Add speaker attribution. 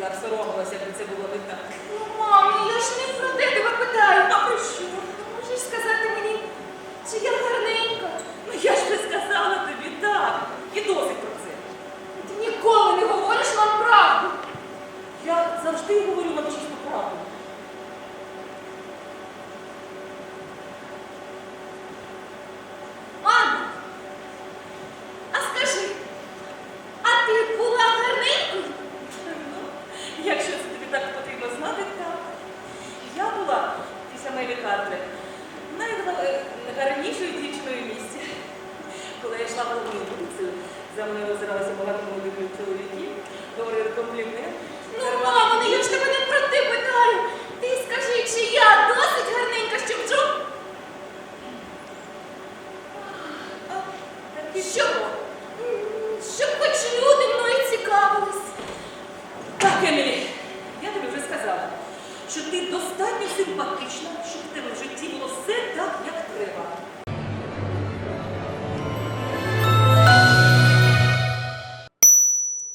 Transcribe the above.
Speaker 1: Я всоромилася, соромилася, якби це було не так.
Speaker 2: Ну, мамо, я ж не про те тебе питаю. А про що? Можеш сказати мені, чи я гарненька?
Speaker 1: Ну я ж би сказала тобі так. І досить про це.
Speaker 2: Ти ніколи не говориш нам правду.
Speaker 1: Я завжди говорю вам чисту правду. статеві карти. Найгарнішою дівчиною місці. Коли я йшла по вулицю, за мною озиралися багато молодих чоловіків, говорили комплімент. Ну, мамо, ну я ж тебе
Speaker 2: не про те питаю. Ти скажи, чи я досить гарненька, щоб джоб?
Speaker 1: Щоб,
Speaker 2: щоб хоч люди мною цікавились.
Speaker 1: Так, Емілі, я тобі вже сказала, що ти достатньо симпатична.